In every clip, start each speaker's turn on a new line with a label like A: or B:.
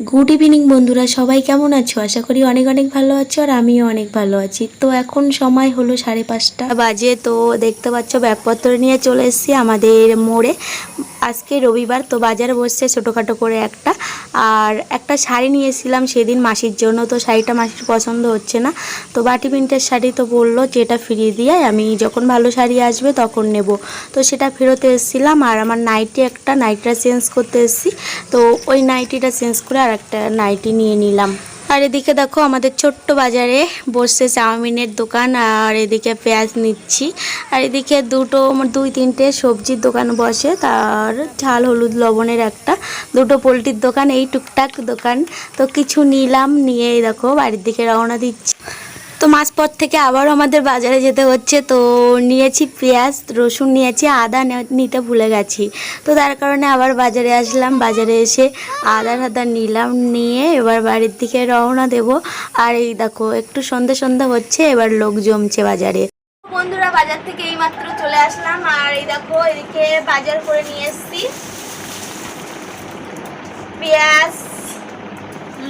A: Good evening বন্ধুরা। সবাই কেমন আছো? আশা করি অনেক অনেক ভালো আছো আর আমিও অনেক ভালো আছি। তো এখন সময় হলো সাড়ে পাঁচটা বাজে। তো দেখতে পাচ্ছ, ব্যাগপত্র নিয়ে চলে এসেছি আমাদের মোড়ে। আজকে রবিবার তো বাজার বসছে ছোটোখাটো করে একটা। আর একটা শাড়ি নিয়েছিলাম সেদিন মাসির জন্য, তো শাড়িটা মাসির পছন্দ হচ্ছে না। তো বাটি প্রিন্টের শাড়ি তো বলল যে এটা ফিরিয়ে দিয়ে আমি যখন ভালো শাড়ি আসবে তখন নেব। তো সেটা ফেরত এসেছিলাম আর আমার নাইটি একটা, নাইটটা চেঞ্জ করতে এসেছি। তো ওই নাইটিটা চেঞ্জ করে আর একটা নাইটি নিয়ে নিলাম। আর এদিকে দেখো আমাদের ছোট্ট বাজারে বসছে চাউমিনের দোকান আর এদিকে পেঁয়াজ নিচ্ছি। আর এদিকে দুটো, দুই তিনটে সবজির দোকান বসে। তার ঝাল, হলুদ, লবণের একটা। দুটো পোলট্রির দোকান, এই টুকটাক দোকান। তো কিছু নিলাম, নিয়ে দেখো বাড়ির দিকে রওনা দিচ্ছি। তো মাঝপথ থেকে আবারও আমাদের বাজারে যেতে হচ্ছে। তো নিয়েছি পেঁয়াজ, রসুন নিয়েছি, আদা নিতে ভুলে গেছি। তো তার কারণে আবার বাজারে আসলাম। বাজারে এসে আদা আদা নিলাম, নিয়ে এবার বাড়ির দিকে রওনা দেব। আর এই দেখো, একটু সন্ধে সন্ধে হচ্ছে, এবার লোক জমছে বাজারে। বন্ধুরা, বাজার থেকে এইমাত্র চলে আসলাম। আর এই দেখো, এদিকে বাজার করে নিয়ে এসছি। পেঁয়াজ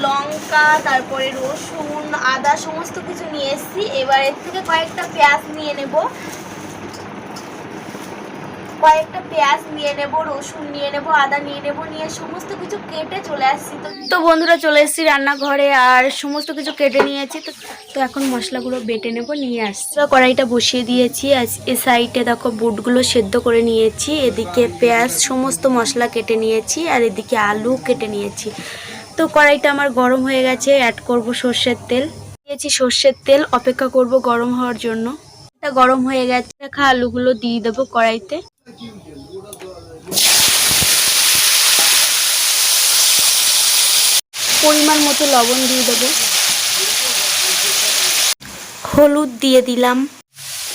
A: লঙ্কা, তারপরে রসুন, আদা, সমস্ত কিছু নিয়ে এসেছি। এবার এর থেকে কয়েকটা পেঁয়াজ নিয়ে নেব। কয়েকটা পেঁয়াজ নিয়ে নেব, রসুন নিয়ে নেব, আদা নিয়ে নেব, নিয়ে সমস্ত কিছু কেটে চলে আসছি। তো বন্ধুরা চলে এসেছি রান্নাঘরে আর সমস্ত কিছু কেটে নিয়েছি। তো তো এখন মশলাগুলো বেটে নেব, নিয়ে আসছি। কড়াইটা বসিয়ে দিয়েছি। এ সাইডে দেখো বুটগুলো সেদ্ধ করে নিয়েছি। এদিকে পেঁয়াজ সমস্ত মশলা কেটে নিয়েছি আর এদিকে আলু কেটে নিয়েছি। তো কড়াইটা আমার গরম হয়ে গেছে অ্যাড করব সর্ষের তেল। দিয়েছি সর্ষের তেল, অপেক্ষা করব গরম হওয়ার জন্য। এটা গরম হয়ে গেছে রাখা আলুগুলো দিয়ে দেবো কড়াইতে। পরিমাণ মতো লবণ দিয়ে দেবো। হলুদ দিয়ে দিলাম।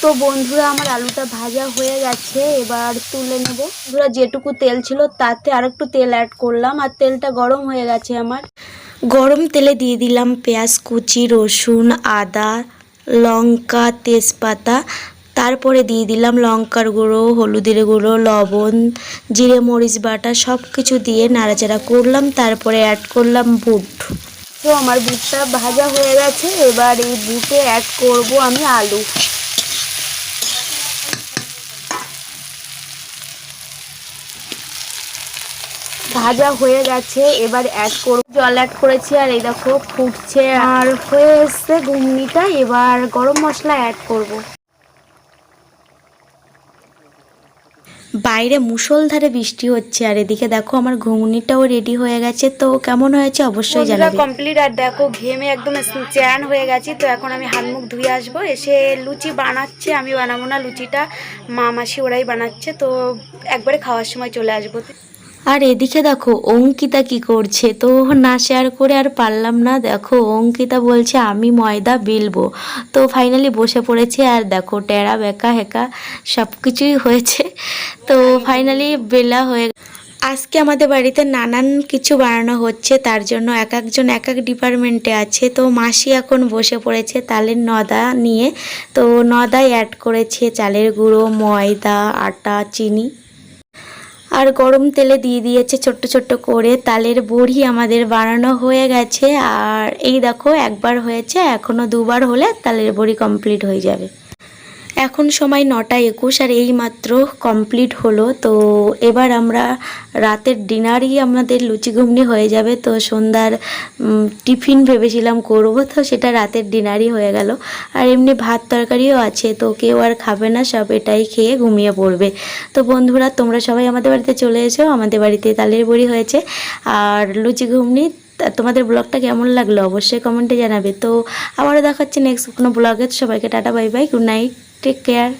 A: তো বন্ধুরা, আমার আলুটা ভাজা হয়ে গেছে, এবার তুলে নেব। বন্ধুরা, যেটুকু তেল ছিল তাতে আরেকটু তেল অ্যাড করলাম, আর তেলটা গরম হয়ে গেছে আমার। গরম তেলে দিয়ে দিলাম পেঁয়াজ, কুচি, রসুন, আদা, লঙ্কা, তেজপাতা। তারপরে দিয়ে দিলাম লঙ্কার গুঁড়ো, হলুদের গুঁড়ো, লবণ, জিরে, মরিচ বাটা সব কিছু দিয়ে নাড়াচাড়া করলাম, তারপরে অ্যাড করলাম বুট। তো আমার বুটটা ভাজা হয়ে গেছে, এবার এই বুটে অ্যাড করব আমি আলু। ভাজা হয়ে গেছে এবার অ্যাড করব। জল অ্যাড করেছি আর এই দেখো ফুটছে। আর হয়ে এসছে ঘুগনিটা এবার গরম মশলা অ্যাড করব। বাইরে মুষলধারে বৃষ্টি হচ্ছে আর এদিকে দেখো আমার ঘুগনিটাও রেডি হয়ে গেছে তো কেমন হয়েছে অবশ্যই জানাবে। কমপ্লিট আর দেখো ঘেমে একদম চ্যান হয়ে গেছি তো এখন আমি হাত মুখ ধুয়ে আসব। এসে লুচি বানাচ্ছে আমি বানাবো না লুচিটা মা মাসি ওরাই বানাচ্ছে তো একবারে খাওয়ার সময় চলে আসব। আর এদিকে দেখো, অঙ্কিতা কি করছে? তো না শেয়ার করে আর পারলাম না। দেখো, অঙ্কিতা বলছে, আমি ময়দা বেলবো। তো ফাইনালি বসে পড়েছে। আর দেখো, টেরা, বেকা, হেকা সব কিছুই হয়েছে। তো ফাইনালি বেলা হয়ে আজকে আমাদের বাড়িতে নানান কিছু বানানো হচ্ছে। তার জন্য এক একজন, এক এক ডিপার্টমেন্টে আছে। তো মাসি এখন বসে পড়েছে তালের নদা নিয়ে। তো নদায় অ্যাড করেছে চালের গুঁড়ো, ময়দা, আটা, চিনি। আর গরম তেলে দিয়ে দিয়েছে ছোট্ট ছোট্ট করে। তালের বড়ি আমাদের বানানো হয়ে গেছে। আর এই দেখো, একবার হয়েছে এখনও দুবার হলে তালের বড়ি কমপ্লিট হয়ে যাবে। এখন সময় নটা একুশ আর এই মাত্র কমপ্লিট হলো। তো এবার আমরা রাতের ডিনারই আমাদের লুচি ঘুমনি হয়ে যাবে। তো সন্ধ্যার টিফিন ভেবেছিলাম করব, তো সেটা রাতের ডিনারই হয়ে গেল। আর এমনি ভাত তরকারিও আছে, তো কেউ আর খাবে না, সব এটাই খেয়ে ঘুমিয়ে পড়বে। তো বন্ধুরা, তোমরা সবাই আমাদের বাড়িতে চলে এসো, আমাদের বাড়িতে তালের বড়ি হয়েছে। আর লুচি ঘুমনি তোমাদের ব্লগটা কেমন লাগল অবশ্যই কমেন্টে জানাবে। তো আবারও দেখাচ্ছি নেক্সট কোনো ব্লগে সবাইকে tata, bye bye good night take care